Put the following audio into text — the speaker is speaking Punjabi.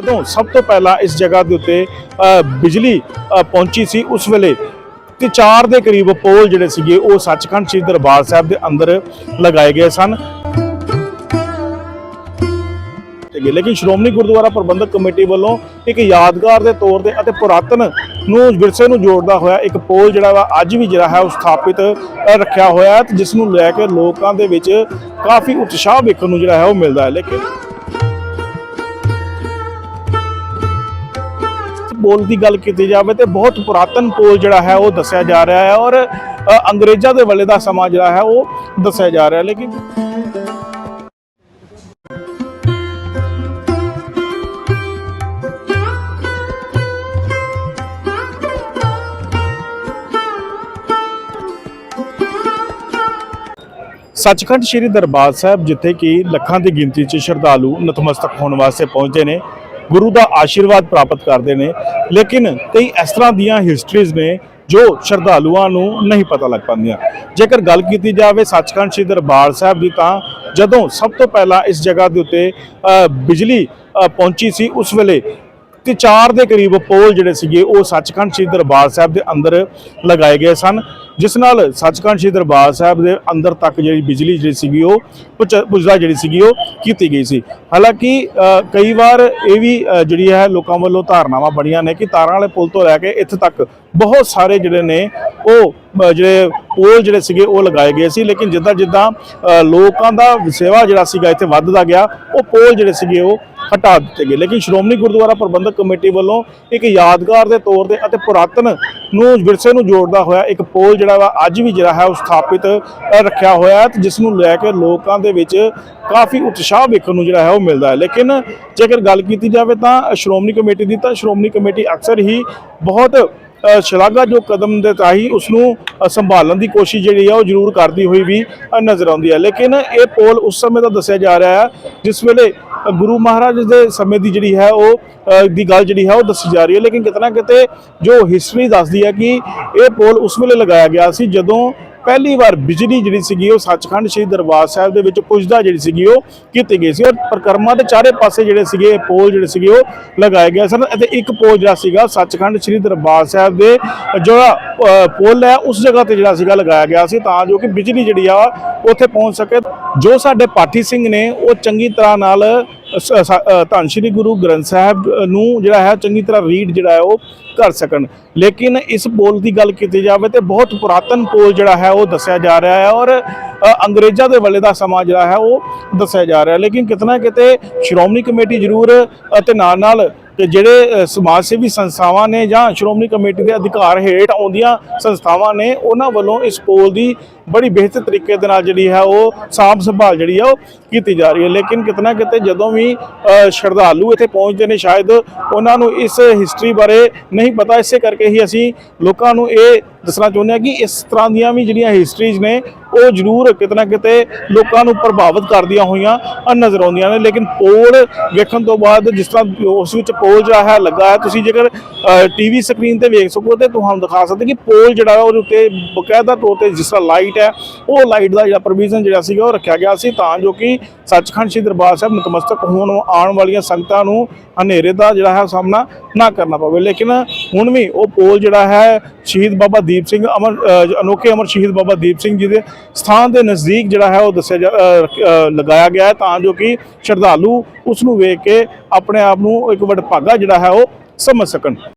ਜਦੋਂ ਸਭ ਤੋਂ ਪਹਿਲਾਂ ਇਸ ਜਗ੍ਹਾ ਦੇ ਉੱਤੇ ਅ, ਬਿਜਲੀ ਪਹੁੰਚੀ ਸੀ ਉਸ ਵੇਲੇ ਤੇ 4 ਦੇ ਕਰੀਬ ਪੋਲ ਜਿਹੜੇ ਸੀਗੇ ਉਹ ਸੱਚਖੰਡ ਸ੍ਰੀ ਦਰਬਾਰ ਸਾਹਿਬ ਦੇ ਅੰਦਰ ਲਗਾਏ ਗਏ ਸਨ। ਸੀਗੇ ਲੇਕਿਨ ਸ਼੍ਰੋਮਣੀ ਗੁਰਦੁਆਰਾ ਪ੍ਰਬੰਧਕ ਕਮੇਟੀ ਵੱਲੋਂ ਇੱਕ ਯਾਦਗਾਰ ਦੇ ਤੌਰ ਤੇ ਅਤੇ ਪੁਰਾਤਨ ਨੂੰ ਵਿਰਸੇ ਨੂੰ ਜੋੜਦਾ ਹੋਇਆ ਇੱਕ ਪੋਲ ਜਿਹੜਾ ਵਾ ਅੱਜ ਵੀ ਜਿਹੜਾ ਹੈ ਉਹ ਸਥਾਪਿਤ ਰੱਖਿਆ ਹੋਇਆ ਹੈ ਜਿਸ ਨੂੰ ਲੈ ਕੇ ਲੋਕਾਂ ਦੇ ਵਿੱਚ ਕਾਫੀ ਉਤਸ਼ਾਹ ਵੇਖਣ ਨੂੰ ਜਿਹੜਾ ਹੈ ਉਹ ਮਿਲਦਾ ਹੈ। ਲੇਕਿਨ ਪੋਲ ਦੀ ਗੱਲ ਕੀਤੀ ਜਾਵੇ ਤੇ ਬਹੁਤ ਪੁਰਾਤਨ ਪੋਲ ਜਿਹੜਾ ਹੈ ਉਹ ਦੱਸਿਆ ਜਾ ਰਿਹਾ ਹੈ ਔਰ ਅੰਗਰੇਜ਼ਾਂ ਦੇ ਵੇਲੇ ਦਾ ਸਮਾਂ ਜਿਹੜਾ ਹੈ ਉਹ ਦੱਸਿਆ ਜਾ ਰਿਹਾ ਲੇਕਿਨ ਸੱਚਖੰਡ ਸ੍ਰੀ ਦਰਬਾਰ ਸਾਹਿਬ ਜਿੱਥੇ ਕਿ ਲੱਖਾਂ ਦੀ ਗਿਣਤੀ 'ਚ ਸ਼ਰਧਾਲੂ ਨਤਮਸਤਕ ਹੋਣ ਵਾਸਤੇ ਪਹੁੰਚਦੇ ਨੇ ਗੁਰੂ ਦਾ ਆਸ਼ੀਰਵਾਦ ਪ੍ਰਾਪਤ ਕਰਦੇ ਨੇ, ਲੇਕਿਨ ਕਈ ਇਸ ਤਰ੍ਹਾਂ ਦੀਆਂ ਹਿਸਟਰੀਜ਼ ਨੇ ਜੋ ਸ਼ਰਧਾਲੂਆਂ ਨੂੰ ਨਹੀਂ ਪਤਾ ਲੱਗ ਪਾਉਂਦੀਆਂ। ਜੇਕਰ ਗੱਲ ਕੀਤੀ ਜਾਵੇ ਸੱਚਖੰਡ ਸ੍ਰੀ ਦਰਬਾਰ ਸਾਹਿਬ ਦੀ ਤਾਂ ਜਦੋਂ ਸਭ ਤੋਂ ਪਹਿਲਾਂ ਇਸ ਜਗ੍ਹਾ ਦੇ ਉੱਤੇ ਬਿਜਲੀ ਪਹੁੰਚੀ ਸੀ, ਉਸ ਵੇਲੇ ਤੇ 4 ਦੇ ਕਰੀਬ ਪੋਲ ਜਿਹੜੇ ਸੀਗੇ, ਉਹ ਸੱਚਖੰਡ ਸ੍ਰੀ ਦਰਬਾਰ ਸਾਹਿਬ ਦੇ ਅੰਦਰ ਲਗਾਏ ਗਏ ਸਨ, ਜਿਸ ਨਾਲ ਸੱਚਖੰਡ ਸ੍ਰੀ ਦਰਬਾਰ ਸਾਹਿਬ ਦੇ ਅੰਦਰ ਤੱਕ ਜਿਹੜੀ ਬਿਜਲੀ ਜਿਹੜੀ ਸੀਗੀ, ਉਹ ਪਹੁੰਚ- ਪੁੱਜਦਾ ਜਿਹੜੀ ਸੀਗੀ, ਉਹ ਕੀਤੀ ਗਈ ਸੀ। ਹਾਲਾਂਕਿ ਕਈ ਵਾਰ ਇਹ ਵੀ ਜਿਹੜੀ ਹੈ, ਲੋਕਾਂ ਵੱਲੋਂ ਧਾਰਨਾਵਾਂ ਬਣੀਆਂ ਨੇ ਕਿ ਤਾਰਾਂ ਵਾਲੇ ਪੁਲ ਤੋਂ ਲੈ ਕੇ ਇੱਥੇ ਤੱਕ ਬਹੁਤ ਸਾਰੇ ਜਿਹੜੇ ਨੇ, ਉਹ ਜਿਹੜੇ ਪੋਲ ਜਿਹੜੇ ਸੀਗੇ, ਉਹ ਲਗਾਏ ਗਏ ਸੀ। ਲੇਕਿਨ ਜਿੱਦਾਂ ਜਿੱਦਾਂ ਲੋਕਾਂ ਦਾ ਸੇਵਾ ਜਿਹੜਾ ਸੀਗਾ, ਇੱਥੇ ਵੱਧਦਾ ਗਿਆ, ਉਹ ਪੋਲ ਜਿਹੜੇ ਸੀਗੇ, ਉਹ ਹਟਾ ਦਿੱਤੇ ਗਏ। ਲੇਕਿਨ ਸ਼੍ਰੋਮਣੀ ਗੁਰਦੁਆਰਾ ਪ੍ਰਬੰਧਕ ਕਮੇਟੀ ਵੱਲੋਂ ਇੱਕ ਯਾਦਗਾਰ ਦੇ ਤੌਰ ਤੇ ਅਤੇ ਪੁਰਾਤਨ ਨੂੰ ਵਿਰਸੇ ਨੂੰ ਜੋੜਦਾ ਹੋਇਆ ਇੱਕ ਪੋਲ ਜਿਹੜਾ ਵਾ ਅੱਜ ਵੀ ਜਿਹੜਾ ਹੈ ਉਹ ਸਥਾਪਿਤ ਰੱਖਿਆ ਹੋਇਆ ਹੈ ਤੇ ਜਿਸ ਨੂੰ ਲੈ ਕੇ ਲੋਕਾਂ ਦੇ ਵਿੱਚ ਕਾਫੀ ਉਤਸ਼ਾਹ ਵੇਖਣ ਨੂੰ ਜਿਹੜਾ ਹੈ ਉਹ ਮਿਲਦਾ ਹੈ। ਲੇਕਿਨ ਜੇਕਰ ਗੱਲ ਕੀਤੀ ਜਾਵੇ ਤਾਂ ਸ਼੍ਰੋਮਣੀ ਕਮੇਟੀ ਦੀ ਤਾਂ ਸ਼੍ਰੋਮਣੀ ਕਮੇਟੀ ਅਕਸਰ ਹੀ ਬਹੁਤ ਅ, ਸ਼ਲਾਘਾ ਜੋ ਕਦਮ ਦੇ ਤਾਹੀ ਉਸ ਨੂੰ ਸੰਭਾਲਣ ਦੀ ਕੋਸ਼ਿਸ਼ ਜਿਹੜੀ ਆ ਉਹ ਜ਼ਰੂਰ ਕਰਦੀ ਹੋਈ ਵੀ ਨਜ਼ਰ ਆਉਂਦੀ ਹੈ ਲੇਕਿਨ ਇਹ ਪੋਲ ਉਸ ਸਮੇਂ ਦਾ ਦੱਸਿਆ ਜਾ ਰਿਹਾ ਹੈ ਜਿਸ ਵੇਲੇ ਗੁਰੂ ਮਹਾਰਾਜ ਦੇ ਸਮੇਂ ਦੀ ਜਿਹੜੀ ਹੈ ਉਹ ਦੀ ਗੱਲ ਜਿਹੜੀ ਹੈ ਉਹ ਦੱਸੀ ਜਾ ਰਹੀ ਹੈ। ਲੇਕਿਨ ਕਿਤਨਾ ਕਿਤੇ ਜੋ ਹਿਸਟਰੀ ਦੱਸਦੀ ਹੈ ਕਿ ਇਹ ਪੋਲ ਉਸ ਵੇਲੇ ਲਗਾਇਆ ਗਿਆ ਸੀ ਜਦੋਂ ਪਹਿਲੀ ਵਾਰ ਬਿਜਲੀ ਜਿਹੜੀ ਸੀਗੀ ਉਹ ਸੱਚਖੰਡ ਸ੍ਰੀ ਦਰਬਾਰ ਸਾਹਿਬ ਦੇ ਵਿੱਚ ਪੁੱਜਦਾ ਜਿਹੜੀ ਸੀਗੀ ਉਹ ਕੀਤੀ ਗਈ ਸੀ ਔਰ ਪ੍ਰਕਰਮਾ ਦੇ ਚਾਰੇ ਪਾਸੇ ਜਿਹੜੇ ਸੀਗੇ ਪੋਲ ਜਿਹੜੇ ਸੀਗੇ ਉਹ ਲਗਾਏ ਗਏ ਸਨ ਅਤੇ ਇੱਕ ਪੋਲ ਜਿਹੜਾ ਸੀਗਾ ਸੱਚਖੰਡ ਸ੍ਰੀ ਦਰਬਾਰ ਸਾਹਿਬ ਦੇ ਜਿਹੜਾ ਅ, ਪੁਲ ਹੈ ਉਸ ਜਗ੍ਹਾ ਤੇ ਜਿਹੜਾ ਸੀਗਾ ਲਗਾਇਆ ਗਿਆ ਸੀ ਤਾਂ ਜੋ ਕਿ ਬਿਜਲੀ ਜਿਹੜੀ ਆ ਉੱਥੇ ਪਹੁੰਚ ਸਕੇ। ਜੋ ਸਾਡੇ ਪਾਠੀ ਸਿੰਘ ਨੇ ਉਹ ਚੰਗੀ ਤਰ੍ਹਾਂ ਨਾਲ ਧੰਨ ਸ਼੍ਰੀ ਗੁਰੂ ਗ੍ਰੰਥ ਸਾਹਿਬ ਨੂੰ ਜਿਹੜਾ ਹੈ ਚੰਗੀ ਤਰ੍ਹਾਂ ਰੀਡ ਜਿਹੜਾ ਹੈ ਉਹ ਕਰ ਸਕਣ। ਲੇਕਿਨ ਇਸ ਪੋਲ ਦੀ ਗੱਲ ਕੀਤੀ ਜਾਵੇ ਤੇ ਬਹੁਤ ਪੁਰਾਤਨ ਪੋਲ ਜਿਹੜਾ ਹੈ ਉਹ ਦੱਸਿਆ ਜਾ ਰਿਹਾ ਹੈ ਔਰ ਅੰਗਰੇਜ਼ਾਂ ਦੇ ਵੇਲੇ ਦਾ ਸਮਾਂ ਜਿਹੜਾ ਹੈ ਉਹ ਦੱਸਿਆ ਜਾ ਰਿਹਾ ਲੇਕਿਨ ਕਿਤਨਾ ਕਿਤੇ ਸ਼੍ਰੋਮਣੀ ਕਮੇਟੀ ਜ਼ਰੂਰ ਅਤੇ ਨਾਲ ਨਾਲ ਤੇ ਜਿਹੜੇ ਸਮਾਜ ਸੇਵੀ ਸੰਸਥਾਵਾਂ ਨੇ ਜਾਂ ਸ਼੍ਰੋਮਣੀ ਕਮੇਟੀ ਦੇ ਅਧਿਕਾਰ ਹੇਠ ਆਉਂਦੀਆਂ ਸੰਸਥਾਵਾਂ ਨੇ, ਉਹਨਾਂ ਵੱਲੋਂ ਇਸ ਪੋਲ ਦੀ ਬੜੀ ਬਿਹਤਰ ਤਰੀਕੇ ਦੇ ਨਾਲ ਜਿਹੜੀ ਹੈ ਉਹ ਸਾਂਭ ਸੰਭਾਲ ਜਿਹੜੀ ਆ ਉਹ ਕੀਤੀ ਜਾ ਰਹੀ ਹੈ। ਲੇਕਿਨ ਕਿਤਨਾ ਕਿਤੇ ਜਦੋਂ ਵੀ ਸ਼ਰਧਾਲੂ ਇੱਥੇ ਪਹੁੰਚਦੇ ਨੇ ਸ਼ਾਇਦ ਉਹਨਾਂ ਨੂੰ ਇਸ ਹਿਸਟਰੀ ਬਾਰੇ ਨਹੀਂ ਪਤਾ। ਇਸੇ ਕਰਕੇ ਹੀ ਅਸੀਂ ਲੋਕਾਂ ਨੂੰ ਇਹ ਦੱਸਣਾ ਚਾਹੁੰਦੇ ਹਾਂ ਕਿ ਇਸ ਤਰ੍ਹਾਂ ਦੀਆਂ ਵੀ ਜਿਹੜੀਆਂ ਹਿਸਟਰੀਜ਼ ਨੇ ਉਹ ਜ਼ਰੂਰ ਕਿਤਨਾ ਕਿਤੇ ਲੋਕਾਂ ਨੂੰ ਪ੍ਰਭਾਵਿਤ ਕਰਦੀਆਂ ਹੋਈਆਂ ਨਜ਼ਰ ਆਉਂਦੀਆਂ ਨੇ। ਲੇਕਿਨ ਪੋਲ ਵੇਖਣ ਤੋਂ ਬਾਅਦ ਜਿਸ ਤਰ੍ਹਾਂ ਉਸ ਵਿੱਚ ਪੋਲ ਜਿਹੜਾ ਹੈ, ਲੱਗਾ ਹੈ, ਤੁਸੀਂ ਜੇਕਰ ਟੀਵੀ ਸਕਰੀਨ ਤੇ ਵੇਖ ਸਕੋ ਤੇ ਤੁਹਾਨੂੰ ਦਿਖਾ ਸਕਦੇ ਕਿ ਪੋਲ ਜਿਹੜਾ ਹੈ, ਉਹਦੇ ਉੱਤੇ ਬਕਾਇਦਾ ਤੌਰ ਤੇ ਜਿਸ ਤਰ੍ਹਾਂ ਲਾਈਟ ਹੈ, ਉਹ ਲਾਈਟ ਦਾ ਜਿਹੜਾ ਪ੍ਰੋਵੀਜ਼ਨ ਜਿਹੜਾ ਸੀਗਾ, ਉਹ ਰੱਖਿਆ ਗਿਆ ਸੀ ਤਾਂ ਜੋ ਕਿ ਸੱਚਖੰਡ ਸ੍ਰੀ ਦਰਬਾਰ ਸਾਹਿਬ ਨਤਮਸਤਕ ਹੋਣ, ਆਉਣ ਵਾਲੀਆਂ ਸੰਗਤਾਂ ਨੂੰ ਹਨੇਰੇ ਦਾ ਜਿਹੜਾ ਹੈ ਸਾਹਮਣਾ ਨਾ ਕਰਨਾ ਪਵੇ। ਲੇਕਿਨ ਹੁਣ ਵੀ ਉਹ ਪੋਲ ਜਿਹੜਾ ਹੈ ਸ਼ਹੀਦ ਬਾਬਾ ਦੀਪ ਸਿੰਘ ਅਮਰ ਅਨੋਖੇ ਅਮਰ ਸ਼ਹੀਦ ਬਾਬਾ ਦੀਪ ਸਿੰਘ ਜੀ ਦੇ ਸਥਾਨ ਦੇ ਨਜ਼ਦੀਕ ਜਿਹੜਾ ਹੈ ਉਹ ਦੱਸਿਆ ਜਾ- ਲਗਾਇਆ ਗਿਆ ਹੈ ਤਾਂ ਜੋ ਕਿ ਸ਼ਰਧਾਲੂ ਉਸ ਨੂੰ ਵੇਖ ਕੇ ਆਪਣੇ ਆਪ ਨੂੰ ਇੱਕ ਵਡਭਾਗਾ ਜਿਹੜਾ ਹੈ ਉਹ ਸਮਝ ਸਕਣ।